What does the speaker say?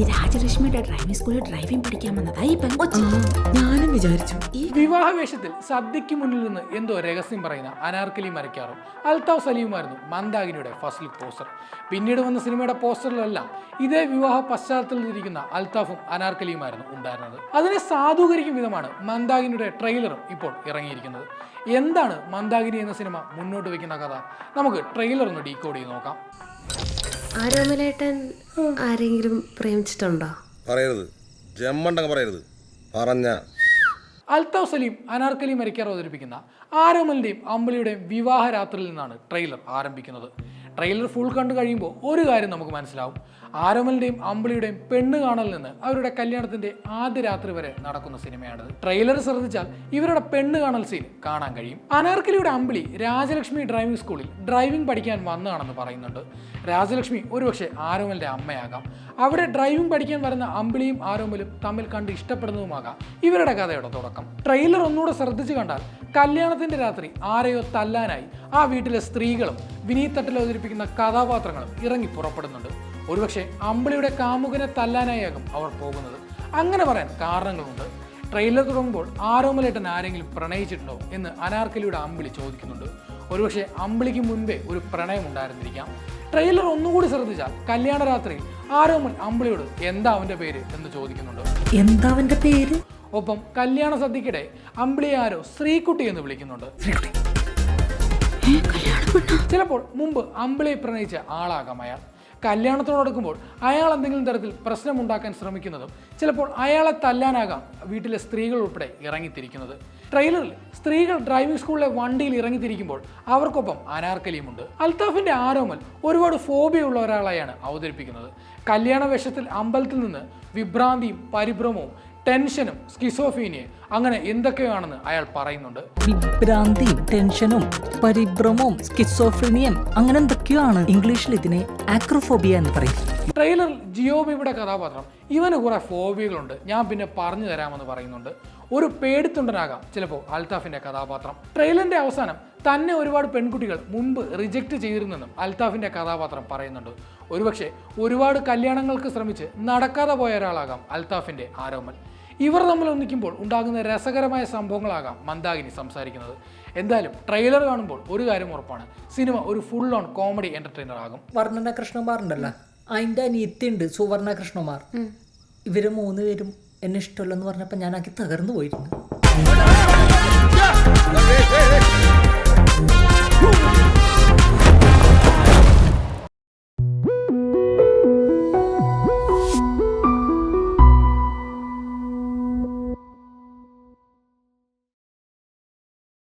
ഈ രാജലക്ഷ്മിയുടെ ഡ്രൈവിംഗ് സ്കൂളിൽ ഡ്രൈവിംഗ് പഠിക്കാൻ വന്നതാ ഈ പെങ്കൊച്ച് ഞാനും വിചാരിച്ചു. ഈ വിവാഹവേഷത്തിൽ സദ്യക്ക് മുന്നിൽ നിന്ന് എന്തോ രഹസ്യം പറയുന്ന അനാർക്കലി മരക്കാറും അൽത്താവ് സലീമുമായിരുന്നു മന്ദാകിനിയുടെ ഫസ്റ്റ് ലുക്ക് പോസ്റ്റർ. പിന്നീട് വന്ന സിനിമയുടെ പോസ്റ്ററിലെല്ലാം ഇതേ വിവാഹ പശ്ചാത്തലത്തിലിരിക്കുന്ന അൽത്താഫും അനാർക്കലിയുമായിരുന്നു ഉണ്ടായിരുന്നത്. അതിനെ സാധൂകരിക്കും വിധമാണ് മന്ദാകിനിയുടെ ട്രെയിലറും ഇപ്പോൾ ഇറങ്ങിയിരിക്കുന്നത്. എന്താണ് മന്ദാകിനി എന്ന സിനിമ മുന്നോട്ട് വയ്ക്കുന്ന കഥ? നമുക്ക് ട്രെയിലർ ഒന്ന് ഡീകോഡ് ചെയ്ത് നോക്കാം. ആരോമലേട്ടൻ ആരെങ്കിലും പ്രേമിച്ചിട്ടുണ്ടോ? പറയരുത്. ജമ്മണ്ടങ്ങ് പറയരുത്. പറഞ്ഞ. അൽത്താവ് സലീം അനാർക്കലി മരിക്കാർ അവതരിപ്പിക്കുന്ന ആരോമലിന്റെയും അമ്പിളിയുടെയും വിവാഹ രാത്രിയിൽ നിന്നാണ് ട്രെയിലർ ആരംഭിക്കുന്നത്. ട്രെയിലർ ഫുൾ കണ്ടു കഴിയുമ്പോൾ ഒരു കാര്യം നമുക്ക് മനസ്സിലാവും. ആരോമലിന്റെയും അമ്പിളിയുടെയും പെണ്ണ് കാണൽ നിന്ന് അവരുടെ കല്യാണത്തിന്റെ ആദ്യ രാത്രി വരെ നടക്കുന്ന സിനിമയാണിത്. ട്രെയിലർ ശ്രദ്ധിച്ചാൽ ഇവരുടെ പെണ്ണ് കാണൽ സീൻ കാണാൻ കഴിയും. അനാർക്കലിയുടെ അമ്പിളി രാജലക്ഷ്മി ഡ്രൈവിംഗ് സ്കൂളിൽ ഡ്രൈവിംഗ് പഠിക്കാൻ വന്നതാണെന്ന് പറയുന്നുണ്ട്. രാജലക്ഷ്മി ഒരുപക്ഷെ ആരോമലിന്റെ അമ്മയാകാം. അവിടെ ഡ്രൈവിംഗ് പഠിക്കാൻ വരുന്ന അമ്പിളിയും ആരോമലും തമ്മിൽ കണ്ട് ഇഷ്ടപ്പെടുന്നതുമാകാം ഇവരുടെ കഥയുടെ തുടക്കം. ട്രെയിലർ ഒന്നുകൂടെ ശ്രദ്ധിച്ചു കണ്ടാൽ കല്യാണത്തിന്റെ രാത്രി ആരെയോ തല്ലാനായി ആ വീട്ടിലെ സ്ത്രീകളും വിനീത് തട്ടിൽ അവതരിപ്പിക്കുന്ന കഥാപാത്രങ്ങളും ഇറങ്ങി പുറപ്പെടുന്നുണ്ട്. ഒരുപക്ഷെ അമ്പിളിയുടെ കാമുകനെ തല്ലാനായാകും അവർ പോകുന്നത്. അങ്ങനെ പറയാൻ കാരണങ്ങളുണ്ട്. ട്രെയിലർ തുടങ്ങുമ്പോൾ ആരോമലേട്ടൻ ആരെങ്കിലും പ്രണയിച്ചിട്ടുണ്ടോ എന്ന് അനാർക്കലിയുടെ അമ്പിളി ചോദിക്കുന്നുണ്ട്. ഒരുപക്ഷെ അമ്പിളിക്ക് മുൻപേ ഒരു പ്രണയം ഉണ്ടായിരുന്നിരിക്കാം. ട്രെയിലർ ഒന്നുകൂടി ശ്രദ്ധിച്ചാൽ കല്യാണ രാത്രിയിൽ ആരോമൽ അമ്പിളിയോട് എന്താ അവന്റെ പേര്? എന്ന് ചോദിക്കുന്നുണ്ട്. എന്താ അവന്റെ പേര്? ഒപ്പം കല്യാണ സദ്യക്കിടെ അമ്പിളിയെ ആരോ ശ്രീകുട്ടി എന്ന് വിളിക്കുന്നുണ്ട്. ചിലപ്പോൾ മുമ്പ് അമ്പിളിയെ പ്രണയിച്ച ആളാകാം അയാൾ. കല്യാണത്തോടടുക്കുമ്പോൾ അയാൾ എന്തെങ്കിലും തരത്തിൽ പ്രശ്നമുണ്ടാക്കാൻ ശ്രമിക്കുന്നതും ചിലപ്പോൾ അയാളെ തല്ലാനാകാം വീട്ടിലെ സ്ത്രീകൾ ഉൾപ്പെടെ ഇറങ്ങിത്തിരിക്കുന്നത്. ട്രെയിലറിൽ സ്ത്രീകൾ ഡ്രൈവിംഗ് സ്കൂളിലെ വണ്ടിയിൽ ഇറങ്ങിത്തിരിക്കുമ്പോൾ അവർക്കൊപ്പം അനാർക്കലിയുമുണ്ട്. അൽത്താഫിന്റെ ആരോമൽ ഒരുപാട് ഫോബിയ ഉള്ള ഒരാളെയാണ് അവതരിപ്പിക്കുന്നത്. കല്യാണ വേഷത്തിൽ അമ്പലത്തിൽ നിന്ന് വിഭ്രാന്തിയും പരിഭ്രമവും ടെൻഷനും സ്കിസോഫീനിയും അങ്ങനെ എന്തൊക്കെയാണെന്ന് അയാൾ പറയുന്നുണ്ട്. വിഭ്രാന്തി ടെൻഷനും പരിഭ്രമവും സ്കിസോഫ്രീനിയം അങ്ങനെ എന്തൊക്കെയാണ് ഇംഗ്ലീഷിൽ ഇതിനെ ആക്രോഫോബിയ എന്ന് പറയും? ട്രെയിലർ ജിയോബിയുടെ കഥാപാത്രം. ഇവന് കുറെ ഫോബിയകളുണ്ട് ഞാൻ പിന്നെ പറഞ്ഞു തരാമെന്ന് പറയുന്നുണ്ട്. ഒരു പേടിത്തൊണ്ടനാകാം ചിലപ്പോൾ അൽത്താഫിന്റെ കഥാപാത്രം. ട്രെയിലറിന്റെ അവസാനം തന്നെ ഒരുപാട് പെൺകുട്ടികൾ മുമ്പ് റിജക്റ്റ് ചെയ്തിരുന്നെന്നും അൽത്താഫിന്റെ കഥാപാത്രം പറയുന്നുണ്ട്. ഒരുപക്ഷെ ഒരുപാട് കല്യാണങ്ങൾക്ക് ശ്രമിച്ച് നടക്കാതെ പോയ ഒരാളാകാം അൽത്താഫിന്റെ ആരോമൽ. ഇവർ നമ്മൾ ഒന്നിക്കുമ്പോൾ ഉണ്ടാകുന്ന രസകരമായ സംഭവങ്ങളാകാം മന്ദാകിനി സംസാരിക്കുന്നത്. എന്തായാലും ട്രെയിലർ കാണുമ്പോൾ ഒരു കാര്യം ഉറപ്പാണ്. സിനിമ ഒരു ഫുൾ ഓൺ കോമഡി എന്റർടൈനർ ആകും. വർണന കൃഷ്ണകുമാർ ഉണ്ടല്ലോ അതിന്റെ അനിയത്തിയുണ്ട് സുവർണ കൃഷ്ണകുമാർ ഇവർ മൂന്ന് പേരും എന്നെ ഇഷ്ടമല്ലെന്ന് പറഞ്ഞപ്പോ ഞാനാക്കി തകർന്നു പോയിരുന്നു.